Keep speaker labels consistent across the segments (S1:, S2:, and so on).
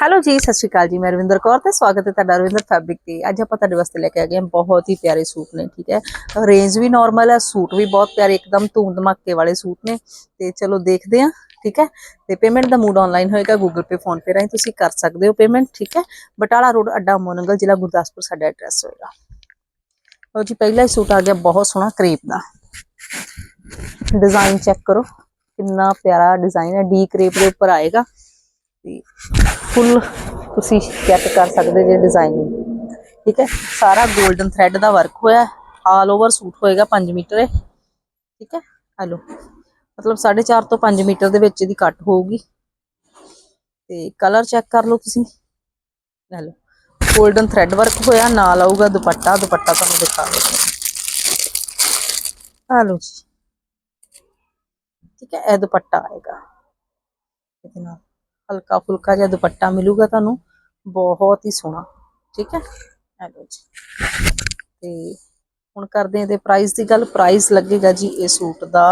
S1: Hello ਜੀ, ਸਤਿ ਸ਼੍ਰੀ ਅਕਾਲ ਜੀ, ਮੈਂ ਰਵਿੰਦਰ ਕੌਰ ਤੇ ਸਵਾਗਤ ਹੈ ਤੁਹਾਡਾ ਰਵਿੰਦਰ ਫੈਬਰਿਕ ਤੇ। ਅੱਜ ਆਪਾਂ ਤੁਹਾਡੇ ਵਾਸਤੇ ਲੈ ਕੇ ਆ ਗਏ ਹਾਂ ਬਹੁਤ ਹੀ ਪਿਆਰੇ ਸੂਟ ਨੇ, ਠੀਕ ਹੈ? ਰੇਂਜ ਵੀ ਨਾਰਮਲ ਹੈ, ਸੂਟ ਵੀ ਬਹੁਤ ਪਿਆਰੇ, ਇੱਕਦਮ ਧੂਮ ਧਮਾਕੇ ਵਾਲੇ ਸੂਟ ਨੇ। ਤੇ ਚਲੋ ਦੇਖਦੇ ਹਾਂ, ਠੀਕ ਹੈ? ਤੇ ਪੇਮੈਂਟ ਦਾ ਮੂਡ ਆਨਲਾਈਨ ਹੋਏਗਾ ਗੂਗਲ ਪੇ ਫੋਨ ਪੇ ਰਾਹੀਂ ਤੁਸੀਂ ਕਰ ਸਕਦੇ ਹੋ ਪੇਮੈਂਟ ਠੀਕ ਹੈ? ਬਟਾਲਾ ਰੋਡ, ਅੱਡਾ ਮੋਨੰਗਲ, ਜ਼ਿਲ੍ਹਾ ਗੁਰਦਾਸਪੁਰ, ਸਾਡਾ ਐਡਰੈਸ ਹੋਏਗਾ। ਲਓ ਜੀ, ਪਹਿਲਾ ਹੀ ਸੂਟ ਆ ਗਿਆ, ਬਹੁਤ ਸੋਹਣਾ ਕ੍ਰੇਪ ਦਾ। ਡਿਜ਼ਾਈਨ ਚੈੱਕ ਕਰੋ, ਕਿੰਨਾ ਪਿਆਰਾ ਡਿਜ਼ਾਈਨ ਹੈ ਡੀ ਕ੍ਰੇਪ ਦੇ ਉੱਪਰ ਆਏਗਾ। ਫੁੱਲ ਤੁਸੀਂ ਚੈੱਕ ਕਰ ਸਕਦੇ ਜੇ ਡਿਜ਼ਾਈਨਿੰਗ ਠੀਕ ਹੈ? ਸਾਰਾ 골ਡਨ ਥ੍ਰੈਡ ਦਾ ਵਰਕ ਹੋਇਆ ਆਲ ਓਵਰ ਸੂਟ ਹੋਏਗਾ 5 ਮੀਟਰ ਠੀਕ ਹੈ? ਹਲੋ। ਮਤਲਬ 4.5 ਤੋਂ 5 ਮੀਟਰ ਦੇ ਵਿੱਚ ਇਹਦੀ ਕੱਟ ਹੋਊਗੀ। ਤੇ ਕਲਰ ਚੈੱਕ ਕਰ ਲਓ ਤੁਸੀਂ। ਲੈ ਲਓ 골ਡਨ ਥ੍ਰੈਡ ਵਰਕ ਹੋਇਆ, ਨਾਲ ਆਊਗਾ ਦੁਪੱਟਾ। ਦੁਪੱਟਾ ਤੁਹਾਨੂੰ ਦਿਖਾ ਦਿੰਦੇ ਆ ਲਓ ਜੀ। ਠੀਕ ਹੈ? ਇਹ ਦੁਪੱਟਾ ਆਏਗਾ। ਇਹਦੇ ਨਾਲ। ਹਲਕਾ ਫੁਲਕਾ ਜਿਹਾ ਦੁਪੱਟਾ ਮਿਲੂਗਾ ਤੁਹਾਨੂੰ, ਬਹੁਤ ਹੀ ਸੋਹਣਾ। ਠੀਕ ਹੈ? ਇਹ ਲਓ ਜੀ। ਤੇ ਹੁਣ ਕਰਦੇ ਹਾਂ ਤੇ ਪ੍ਰਾਈਸ ਦੀ ਗੱਲ। ਪ੍ਰਾਈਸ ਲੱਗੇਗਾ ਜੀ ਇਹ ਸੂਟ ਦਾ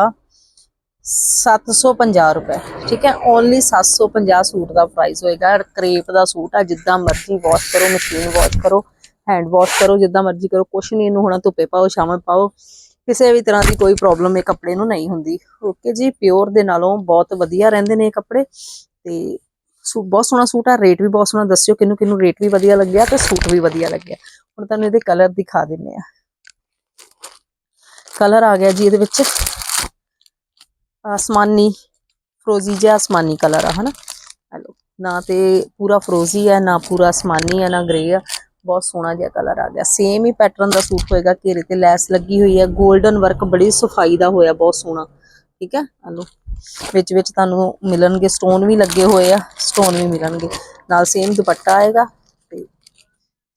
S1: 750 ਰੁਪਏ। ਠੀਕ ਹੈ? ਓਨਲੀ 750 ਸੂਟ ਦਾ ਪ੍ਰਾਈਸ ਹੋਏਗਾ। ਕਰੇਪ ਦਾ ਸੂਟ ਆ, ਜਿੱਦਾਂ ਮਰਜ਼ੀ ਵਾਸ਼ ਕਰੋ ਮਸ਼ੀਨ ਵਾਸ਼ ਕਰੋ ਹੈਂਡ ਵਾਸ਼ ਕਰੋ, ਜਿੱਦਾਂ ਮਰਜ਼ੀ ਕਰੋ। ਕੁਛ ਨਹੀਂ ਇਹਨੂੰ ਹੁਣ ਧੁੱਪੇ ਪਾਓ, ਛਾਵੇਂ ਪਾਓ। ਕਿਸੇ ਵੀ ਤਰ੍ਹਾਂ ਦੀ ਕੋਈ ਪ੍ਰੋਬਲਮ ਇਹ ਕੱਪੜੇ ਨੂੰ ਨਹੀਂ ਹੁੰਦੀ। ਓਕੇ ਜੀ ਪਿਓਰ ਦੇ ਨਾਲੋਂ ਬਹੁਤ ਵਧੀਆ ਰਹਿੰਦੇ ਨੇ ਇਹ ਕੱਪੜੇ। ਤੇ ਸੂਟ ਬਹੁਤ ਸੋਹਣਾ ਸੂਟ ਆ ਰੇਟ ਵੀ ਬਹੁਤ ਸੋਹਣਾ, ਦੱਸਿਓ ਕਿਹਨੂੰ ਕਿਹਨੂੰ ਰੇਟ ਵੀ ਵਧੀਆ ਲੱਗਿਆ ਤੇ ਸੂਟ ਵੀ ਵਧੀਆ ਲੱਗਿਆ। ਹੁਣ ਤੁਹਾਨੂੰ ਇਹਦੇ ਕਲਰ ਦਿਖਾ ਦਿੰਨੇ ਆ। ਕਲਰ ਆ ਗਿਆ ਜੀ ਇਹਦੇ ਵਿੱਚ। ਆਸਮਾਨੀ, ਫਰੋਜ਼ੀ ਜਿਹਾ ਆਸਮਾਨੀ ਕਲਰ ਆ, ਹਨਾ? ਹੈਲੋ, ਨਾ ਤੇ ਪੂਰਾ ਫਰੋਜ਼ੀ ਹੈ ਨਾ ਪੂਰਾ ਆਸਮਾਨੀ ਹੈ ਨਾ ਗ੍ਰੇ ਆ। ਬਹੁਤ ਸੋਹਣਾ ਜਿਹਾ ਕਲਰ ਆ ਗਿਆ। ਸੇਮ ਹੀ ਪੈਟਰਨ ਦਾ ਸੂਟ ਹੋਏਗਾ, ਘੇਰੇ ਤੇ ਲੈਸ ਲੱਗੀ ਹੋਈ ਹੈ 골ਡਨ ਵਰਕ ਬੜੀ ਸਫ਼ਾਈ ਦਾ ਹੋਇਆ, ਬਹੁਤ ਸੋਹਣਾ। ਠੀਕ ਹੈ? ਹਲੋ। ਵਿੱਚ ਵਿੱਚ ਤੁਹਾਨੂੰ ਮਿਲਣਗੇ ਸਟੋਨ ਵੀ ਲੱਗੇ ਹੋਏ ਆ। ਸਟੋਨ ਵੀ ਮਿਲਣਗੇ। ਨਾਲ ਸੇਮ ਦੁਪੱਟਾ ਆਏਗਾ ਤੇ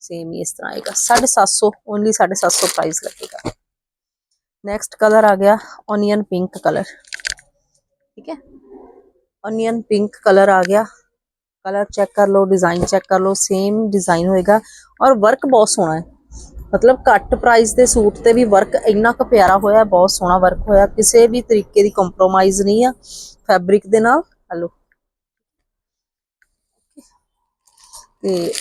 S1: ਸੇਮ ਹੀ ਇਸ ਤਰ੍ਹਾਂ ਆਏਗਾ। 750 ਓਨਲੀ 750 ਪ੍ਰਾਈਸ ਲੱਗੇਗਾ। ਨੈਕਸਟ ਕਲਰ ਆ ਗਿਆ ਓਨੀਅਨ ਪਿੰਕ ਕਲਰ ਠੀਕ ਹੈ? ਓਨੀਅਨ ਪਿੰਕ ਕਲਰ ਆ ਗਿਆ। ਕਲਰ ਚੈੱਕ ਕਰ ਲਓ ਡਿਜ਼ਾਈਨ ਚੈੱਕ ਕਰ ਲਓ ਸੇਮ ਡਿਜ਼ਾਈਨ ਹੋਏਗਾ। ਔਰ ਵਰਕ ਬਹੁਤ ਸੋਹਣਾ ਹੈ। ਮਤਲਬ ਘੱਟ ਪ੍ਰਾਈਸ ਦੇ ਸੂਟ ਤੇ ਵੀ ਵਰਕ ਇੰਨਾ ਕੁ ਪਿਆਰਾ ਹੋਇਆ ਬਹੁਤ ਸੋਹਣਾ ਵਰਕ ਹੋਇਆ ਕਿਸੇ ਵੀ ਤਰੀਕੇ ਦੀ ਕੰਪਰੋਮਾਈਜ਼ ਨਹੀਂ ਆ ਫੈਬਰਿਕ ਦੇ ਨਾਲ ਹਲੋ ਤੇ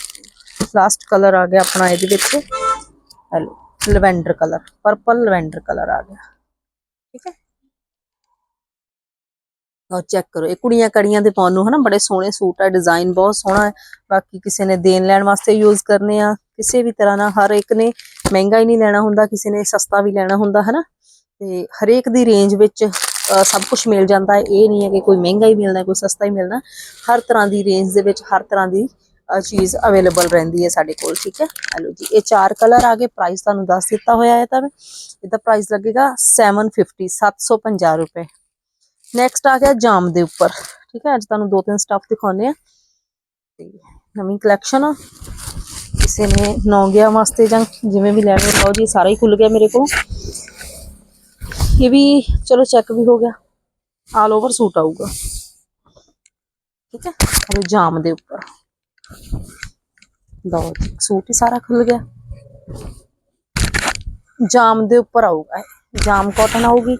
S1: ਲਾਸਟ ਕਲਰ ਆ ਗਿਆ ਆਪਣਾ ਇਹਦੇ ਵਿੱਚ hello lavender colour purple lavender colour ਆ ਗਿਆ ਠੀਕ ਹੈ ਉਹ ਚੈੱਕ ਕਰੋ। ਇਹ ਕੁੜੀਆਂ ਕੜੀਆਂ ਦੇ ਪਾਉਣ ਨੂੰ ਹਨਾ ਬੜੇ ਸੋਹਣੇ ਸੂਟ ਆ ਡਿਜ਼ਾਈਨ ਬਹੁਤ ਸੋਹਣਾ ਹੈ। ਬਾਕੀ ਕਿਸੇ ਨੇ ਦੇਣ ਲੈਣ ਵਾਸਤੇ ਯੂਜ਼ ਕਰਨੇ ਆ, ਕਿਸੇ ਵੀ ਤਰ੍ਹਾਂ ਨਾਲ। ਹਰ ਇੱਕ ਨੇ ਮਹਿੰਗਾ ਹੀ ਨਹੀਂ ਲੈਣਾ ਹੁੰਦਾ, ਕਿਸੇ ਨੇ ਸਸਤਾ ਵੀ ਲੈਣਾ ਹੁੰਦਾ, ਹਨਾ। ਤੇ ਹਰੇਕ ਦੀ ਰੇਂਜ ਵਿੱਚ ਸਭ ਕੁਝ ਮਿਲ ਜਾਂਦਾ ਹੈ। ਇਹ ਨਹੀਂ ਹੈ ਕਿ ਕੋਈ ਮਹਿੰਗਾ ਹੀ ਮਿਲਣਾ ਕੋਈ ਸਸਤਾ ਹੀ ਮਿਲਣਾ ਹਰ ਤਰ੍ਹਾਂ ਦੀ ਰੇਂਜ ਦੇ ਵਿੱਚ ਹਰ ਤਰ੍ਹਾਂ ਦੀ ਚੀਜ਼ ਅਵੇਲੇਬਲ ਰਹਿੰਦੀ ਹੈ ਸਾਡੇ ਕੋਲ, ਠੀਕ ਹੈ? ਹਲੋ ਜੀ, ਇਹ ਚਾਰ ਕਲਰ ਆ ਗਏ। ਪ੍ਰਾਈਸ ਤੁਹਾਨੂੰ ਦੱਸ ਦਿੱਤਾ ਹੋਇਆ ਹੈ ਤਾਂ ਮੈਂ। ਇਹਦਾ ਪ੍ਰਾਈਸ ਲੱਗੇਗਾ 750 750 ਰੁਪਏ। ਨੈਕਸਟ ਆ ਗਿਆ ਜਾਮ ਦੇ ਉੱਪਰ। ਠੀਕ ਹੈ, ਅੱਜ ਤੁਹਾਨੂੰ ਦੋ ਤਿੰਨ ਸਟਫ ਦਿਖਾਉਣੇ ਆ ਤੇ ਨਵੀਂ ਕਲੈਕਸ਼ਨ ਆ। ਕਿਸੇ ਨੇ ਨੌਂਗਿਆਂ ਵਾਸਤੇ ਜਾਂ ਜਿਵੇਂ ਵੀ ਲੈਣੇ ਲਓ ਜੀ ਸਾਰਾ ਹੀ ਖੁੱਲ ਗਿਆ ਮੇਰੇ ਕੋਲ। ਇਹ ਵੀ ਚਲੋ ਚੈੱਕ ਵੀ ਹੋ ਗਿਆ। ਆਲ ਓਵਰ ਸੂਟ ਆਊਗਾ। ਠੀਕ ਹੈ ਅਰੇ ਜਾਮ ਦੇ ਉੱਪਰ। ਲਓ ਸੂਟ ਹੀ ਸਾਰਾ ਖੁੱਲ ਗਿਆ। ਜਾਮ ਦੇ ਉੱਪਰ ਆਊਗਾ ਜਾਮ ਕਾਟਨ ਆਊਗੀ।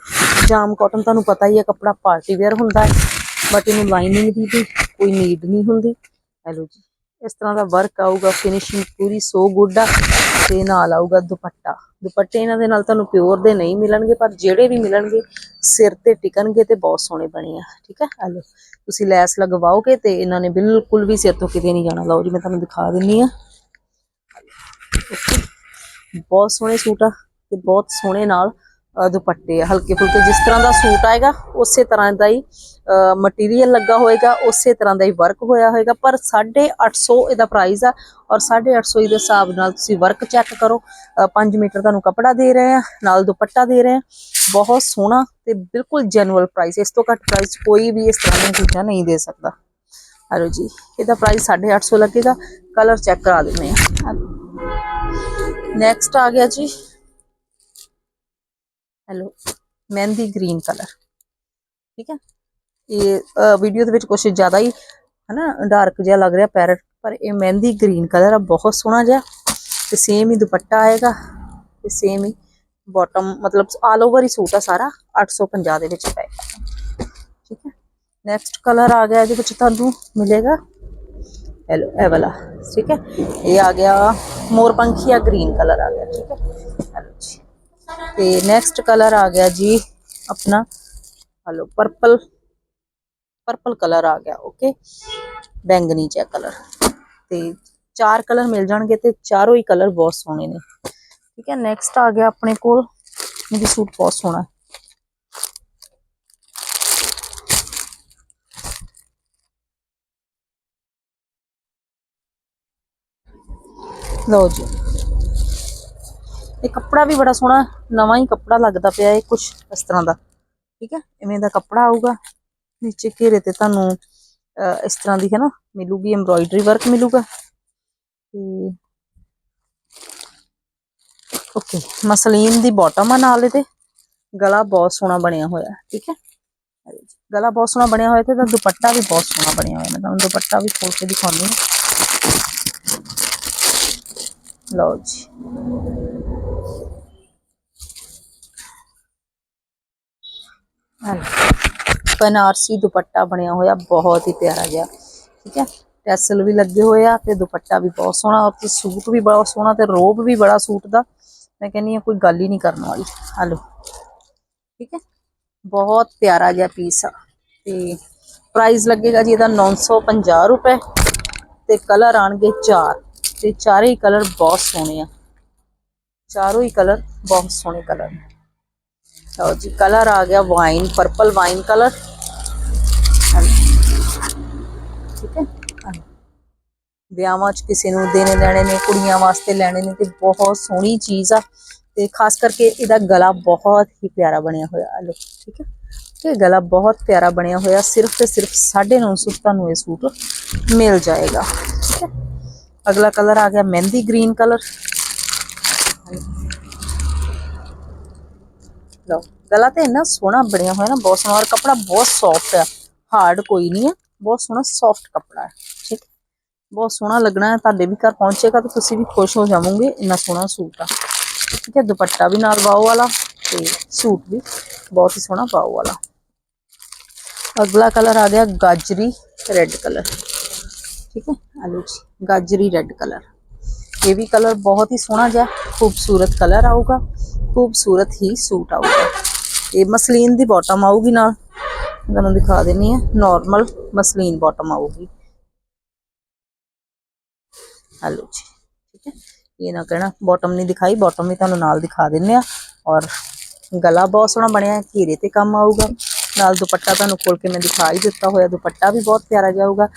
S1: ਜਾਮ ਕਾਟਨ ਤੁਹਾਨੂੰ ਪਤਾ ਹੀ ਹੈ, ਕੱਪੜਾ ਪਾਰਟੀ ਵੇਅਰ ਹੁੰਦਾ ਹੈ ਬਟ ਇਹਨੂੰ ਲਾਈਨਿੰਗ ਦੀ ਵੀ ਕੋਈ ਨੀਡ ਨਹੀਂ ਹੁੰਦੀ। ਹੈਲੋ ਜੀ, ਇਸ ਤਰ੍ਹਾਂ ਦਾ ਵਰਕ ਆਊਗਾ ਫਿਨਿਸ਼ਿੰਗ ਪੂਰੀ ਸੋ ਗੁੱਡ ਆ, ਤੇ ਨਾਲ ਆਊਗਾ ਦੁਪੱਟਾ। ਦੁਪੱਟੇ ਇਹਨਾਂ ਦੇ ਨਾਲ ਤੁਹਾਨੂੰ ਪਿਓਰ ਦੇ ਨਹੀਂ ਮਿਲਣਗੇ, ਪਰ ਜਿਹੜੇ ਵੀ ਮਿਲਣਗੇ, ਸਿਰ ਤੇ ਟਿਕਣਗੇ ਤੇ ਬਹੁਤ ਸੋਹਣੇ ਬਣੇ ਆ, ਠੀਕ ਹੈ? ਹੈਲੋ, ਤੁਸੀਂ ਲੈਸ ਲਗਵਾਓਗੇ ਤੇ ਇਹਨਾਂ ਨੇ ਬਿਲਕੁਲ ਵੀ ਸਿਰ ਤੋਂ ਕਿਤੇ ਨਹੀਂ ਜਾਣਾ। ਲਓ ਜੀ, ਮੈਂ ਤੁਹਾਨੂੰ ਦਿਖਾ ਦਿੰਨੀ ਆ। ਬਹੁਤ ਸੋਹਣੇ ਸੂਟ ਆ ਤੇ ਬਹੁਤ ਸੋਹਣੇ ਨਾਲ ਦੁਪੱਟੇ ਆ, ਹਲਕੇ ਫੁਲਕੇ, ਜਿਸ ਤਰ੍ਹਾਂ ਦਾ ਸੂਟ ਆਏਗਾ, ਉਸੇ ਤਰ੍ਹਾਂ ਦਾ ਹੀ ਮਟੀਰੀਅਲ ਲੱਗਾ ਹੋਏਗਾ, ਉਸੇ ਤਰ੍ਹਾਂ ਦਾ ਹੀ ਵਰਕ ਹੋਇਆ ਹੋਏਗਾ, ਪਰ 850 ਇਹਦਾ ਪ੍ਰਾਈਸ ਆ ਔਰ 850 ਦੇ ਹਿਸਾਬ ਨਾਲ ਤੁਸੀਂ ਵਰਕ ਚੈੱਕ ਕਰੋ 5 ਮੀਟਰ ਤੁਹਾਨੂੰ ਕੱਪੜਾ ਦੇ ਰਹੇ ਆ, ਨਾਲ ਦੁਪੱਟਾ ਦੇ ਰਹੇ ਆ, ਬਹੁਤ ਸੋਹਣਾ ਤੇ ਬਿਲਕੁਲ ਜੈਨੂਅਲ ਪ੍ਰਾਈਸ ਇਸ ਤੋਂ ਘੱਟ ਪ੍ਰਾਈਸ ਕੋਈ ਵੀ ਇਸ ਤਰ੍ਹਾਂ ਦੀਆਂ ਚੀਜ਼ਾਂ ਨਹੀਂ ਦੇ ਸਕਦਾ। ਹਲੋ ਜੀ, ਇਹਦਾ ਪ੍ਰਾਈਸ 850 ਲੱਗੇਗਾ ਕਲਰ ਚੈੱਕ ਕਰਾ ਦਿੰਦੇ ਆ। ਨੈਕਸਟ ਆ ਗਿਆ ਜੀ ਹੈਲੋ ਮਹਿੰਦੀ ਗ੍ਰੀਨ ਕਲਰ ਠੀਕ ਹੈ ਇਹ ਵੀਡੀਓ ਦੇ ਵਿੱਚ ਕੁਝ ਜ਼ਿਆਦਾ ਹੀ ਹਨਾ ਡਾਰਕ ਜਿਹਾ ਲੱਗ ਰਿਹਾ ਪੈਰਟ ਪਰ ਇਹ ਮਹਿੰਦੀ ਗ੍ਰੀਨ ਕਲਰ ਆ ਬਹੁਤ ਸੋਹਣਾ ਜਿਹਾ ਤੇ ਸੇਮ ਹੀ ਦੁਪੱਟਾ ਆਏਗਾ ਤੇ ਸੇਮ ਹੀ ਬਾਟਮ ਮਤਲਬ ਆਲ ਓਵਰ ਹੀ ਸੂਟ ਆ ਸਾਰਾ 850 ਦੇ ਵਿੱਚ ਪਏਗਾ ਠੀਕ ਹੈ ਨੈਕਸਟ ਕਲਰ ਆ ਗਿਆ ਇਹਦੇ ਵਿੱਚ ਤੁਹਾਨੂੰ ਮਿਲੇਗਾ ਇਹ ਲਓ ਇਹ ਵਾਲਾ ਠੀਕ ਹੈ ਇਹ ਆ ਗਿਆ ਮੋਰ ਪੰਖੀਆ ਗ੍ਰੀਨ ਕਲਰ ਆ ਗਿਆ ਠੀਕ ਹੈ ਇਹ ਲਓ ਜੀ ਤੇ ਨੈਕਸਟ ਕਲਰ ਆ ਗਿਆ ਜੀ ਆਪਣਾ ਹਲੋ ਪਰਪਲ ਪਰਪਲ ਕਲਰ ਆ ਗਿਆ ਓਕੇ ਬੈਂਗਨੀ ਜਿਹਾ ਕਲਰ ਤੇ ਚਾਰ ਕਲਰ ਮਿਲ ਜਾਣਗੇ ਤੇ ਚਾਰੋਂ ਹੀ ਕਲਰ ਬਹੁਤ ਸੋਹਣੇ ਨੇ। ਠੀਕ ਹੈ ਨੈਕਸਟ ਆ ਗਿਆ ਆਪਣੇ ਕੋਲ ਇਹ ਸੂਟ ਬਹੁਤ ਸੋਹਣਾ ਲਓ ਜੀ। ਇਹ ਕੱਪੜਾ ਵੀ ਬੜਾ ਸੋਹਣਾ, ਨਵਾਂ ਹੀ ਕੱਪੜਾ ਲੱਗਦਾ ਪਿਆ ਇਹ ਕੁਝ ਇਸ ਤਰ੍ਹਾਂ ਦਾ। ਠੀਕ ਹੈ? ਇਵੇਂ ਦਾ ਕੱਪੜਾ ਆਊਗਾ। ਨੀਚੇ ਘੇਰੇ ਤੇ ਤੁਹਾਨੂੰ ਇਸ ਤਰ੍ਹਾਂ ਦੀ ਹੈ ਨਾ, ਮਿਲੂਗੀ ਐਮਬ੍ਰੋਇਡਰੀ ਵਰਕ ਮਿਲੂਗਾ। ਤੇ ਓਕੇ ਮਸਲੀਨ ਦੀ ਬਾਟਮ ਆ ਨਾਲ ਇਹਦੇ। ਗਲਾ ਬਹੁਤ ਸੋਹਣਾ ਬਣਿਆ ਹੋਇਆ ਠੀਕ ਹੈ? ਗਲਾ ਬਹੁਤ ਸੋਹਣਾ ਬਣਿਆ ਹੋਇਆ ਤੇ ਦੁਪੱਟਾ ਵੀ ਬਹੁਤ ਸੋਹਣਾ ਬਣਿਆ ਹੋਇਆ। ਮੈਂ ਤੁਹਾਨੂੰ ਦੁਪੱਟਾ ਵੀ ਖੋਲ ਕੇ ਦਿਖਾਉਂਦੀ ਹਾਂ। ਲਓ ਜੀ ਆਹ ਲਓ। ਬਨਾਰਸੀ ਦੁਪੱਟਾ ਬਣਿਆ ਹੋਇਆ, ਬਹੁਤ ਹੀ ਪਿਆਰਾ ਜਿਹਾ। ਠੀਕ ਹੈ? ਟੈਸਲ ਵੀ ਲੱਗੇ ਹੋਏ ਆ ਤੇ ਦੁਪੱਟਾ ਵੀ ਬਹੁਤ ਸੋਹਣਾ ਤੇ ਸੂਟ ਵੀ ਬੜਾ ਸੋਹਣਾ ਤੇ ਰੋਬ ਵੀ ਬੜਾ ਸੂਟ ਦਾ। ਮੈਂ ਕਹਿੰਨੀ ਆ ਕੋਈ ਗੱਲ ਹੀ ਨਹੀਂ ਕਰਨ ਵਾਲੀ। ਆ ਠੀਕ ਹੈ? ਬਹੁਤ ਪਿਆਰਾ ਜਿਹਾ ਪੀਸ ਆ। ਤੇ ਪ੍ਰਾਈਸ ਲੱਗੇਗਾ ਜੀ ਇਹਦਾ 950 ਰੁਪਏ ਤੇ ਕਲਰ ਆਣਗੇ ਚਾਰ। ਤੇ ਚਾਰੇ ਹੀ ਕਲਰ ਬਹੁਤ ਸੋਹਣੇ ਆ। ਚਾਰੋਂ ਹੀ ਕਲਰ ਬਹੁਤ ਸੋਹਣੇ ਕਲਰ ਨੇ। ਲਓ ਜੀ ਕਲਰ ਆ ਗਿਆ ਵਾਈਨ ਪਰਪਲ ਵਾਈਨ ਕਲਰ ਠੀਕ ਹੈ? ਵਿਆਹਾਂ 'ਚ ਕਿਸੇ ਨੂੰ ਦੇਣੇ ਲੈਣੇ ਨੇ, ਕੁੜੀਆਂ ਵਾਸਤੇ ਲੈਣੇ ਨੇ, ਤੇ ਬਹੁਤ ਸੋਹਣੀ ਚੀਜ਼ ਆ। ਤੇ ਖਾਸ ਕਰਕੇ ਇਹਦਾ ਗਲਾ ਬਹੁਤ ਹੀ ਪਿਆਰਾ ਬਣਿਆ ਹੋਇਆ, ਆ ਲੋ ਠੀਕ ਹੈ? ਇਹ ਗਲਾ ਬਹੁਤ ਪਿਆਰਾ ਬਣਿਆ ਹੋਇਆ, ਸਿਰਫ ਤੇ ਸਿਰਫ 950 ਤੁਹਾਨੂੰ ਇਹ ਸੂਟ ਮਿਲ ਜਾਏਗਾ, ਠੀਕ ਹੈ? ਅਗਲਾ ਕਲਰ ਆ ਗਿਆ ਮਹਿੰਦੀ ਗ੍ਰੀਨ ਕਲਰ ਲਓ ਗਲਾ ਤੇ ਇੰਨਾ ਸੋਹਣਾ ਬਣਿਆ ਹੋਇਆ ਨਾ, ਬਹੁਤ ਸੋਹਣਾ। ਔਰ ਕਪੜਾ ਬਹੁਤ ਸੌਫਟ ਹੈ। ਹਾਰਡ ਕੋਈ ਨਹੀਂ ਹੈ। ਬਹੁਤ ਸੋਹਣਾ ਸੌਫਟ ਕਪੜਾ ਹੈ। ਠੀਕ ਹੈ। ਬਹੁਤ ਸੋਹਣਾ ਲੱਗਣਾ ਹੈ। ਤੁਹਾਡੇ ਵੀ ਘਰ ਪਹੁੰਚੇਗਾ ਤਾਂ ਤੁਸੀਂ ਵੀ ਖੁਸ਼ ਹੋ ਜਾਵੋਗੇ। ਇੰਨਾ ਸੋਹਣਾ ਸੂਟ ਆ। ਠੀਕ ਹੈ। ਦੁਪੱਟਾ ਵੀ ਨਾਲ ਵਾਓ ਵਾਲਾ ਤੇ ਸੂਟ ਵੀ ਬਹੁਤ ਹੀ ਸੋਹਣਾ ਵਾਓ ਵਾਲਾ। ਅਗਲਾ ਕਲਰ ਆ ਗਿਆ ਗਾਜਰੀ ਰੈੱਡ ਕਲਰ ਠੀਕ ਹੈ। ਆਲੂ ਜੀ, ਗਾਜਰੀ ਰੈੱਡ ਕਲਰ ਇਹ ਵੀ ਕਲਰ ਬਹੁਤ ਹੀ ਸੋਹਣਾ ਜਿਹਾ, ਖੂਬਸੂਰਤ ਕਲਰ ਆਊਗਾ। ਖੂਬਸੂਰਤ ਹੀ ਸੂਟ ਆਊਗਾ ਇਹ ਮਸਲੀਨ ਦੀ ਬਾਟਮ ਆਊਗੀ ਨਾਲ ਮੈਂ ਤੁਹਾਨੂੰ ਦਿਖਾ ਦਿੰਨੀ ਆ ਨਾਰਮਲ ਮਸਲੀਨ ਬਾਟਮ ਆਊਗੀ ਹਲੋ ਜੀ ਠੀਕ ਹੈ ਇਹ ਨਾ ਕਹਿਣਾ ਬਾਟਮ ਨਹੀਂ ਦਿਖਾਈ ਬਾਟਮ ਵੀ ਤੁਹਾਨੂੰ ਨਾਲ ਦਿਖਾ ਦਿੰਨੇ ਆ ਔਰ ਗਲਾ ਬਹੁਤ ਸੋਹਣਾ ਬਣਿਆ ਹੈ ਘੇਰੇ ਤੇ ਕੰਮ ਆਊਗਾ ਨਾਲ ਦੁਪੱਟਾ ਤੁਹਾਨੂੰ ਖੋਲ ਕੇ ਮੈਂ ਦਿਖਾ ਹੀ ਦਿੱਤਾ ਹੋਇਆ ਦੁਪੱਟਾ ਵੀ ਬਹੁਤ ਪਿਆਰਾ ਜਾਊਗਾ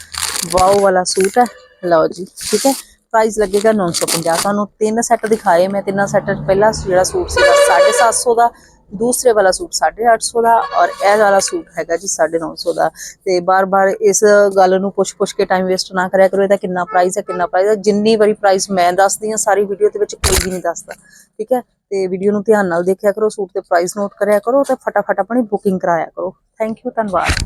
S1: ਵਾਓ ਵਾਲਾ ਸੂਟ ਹੈ ਲਓ ਜੀ ਠੀਕ ਹੈ ਪ੍ਰਾਈਸ ਲੱਗੇਗਾ 950 ਤੁਹਾਨੂੰ ਤਿੰਨ ਸੈੱਟ ਦਿਖਾਏ ਮੈਂ, ਤਿੰਨਾਂ ਸੈੱਟ ਪਹਿਲਾ ਜਿਹੜਾ ਸੂਟ ਸੀਗਾ 750 ਦਾ, ਦੂਸਰੇ ਵਾਲਾ ਸੂਟ 850 ਦਾ ਔਰ ਇਹ ਵਾਲਾ ਸੂਟ ਹੈਗਾ ਜੀ 950 ਦਾ। ਤੇ ਬਾਰ-ਬਾਰ ਇਸ ਗੱਲ ਨੂੰ ਪੁੱਛ-ਪੁੱਛ ਕੇ ਟਾਈਮ ਵੇਸਟ ਨਾ ਕਰਿਆ ਕਰੋ ਇਹਦਾ ਕਿੰਨਾ ਪ੍ਰਾਈਸ ਹੈ, ਕਿੰਨਾ ਪ੍ਰਾਈਸ ਹੈ। ਜਿੰਨੀ ਵਾਰੀ ਪ੍ਰਾਈਸ ਮੈਂ ਦੱਸਦੀ ਹਾਂ, ਸਾਰੀ ਵੀਡੀਓ ਦੇ ਵਿੱਚ ਕੋਈ ਵੀ ਨਹੀਂ ਦੱਸਦਾ, ਠੀਕ ਹੈ? ਤੇ ਵੀਡੀਓ ਨੂੰ ਧਿਆਨ ਨਾਲ ਦੇਖਿਆ ਕਰੋ, ਸੂਟ ਤੇ ਪ੍ਰਾਈਸ ਨੋਟ ਕਰਿਆ ਕਰੋ ਤੇ ਫਟਾਫਟ ਆਪਣੀ ਬੁਕਿੰਗ ਕਰਾਇਆ ਕਰੋ। ਥੈਂਕ ਯੂ ਧੰਨਵਾਦ।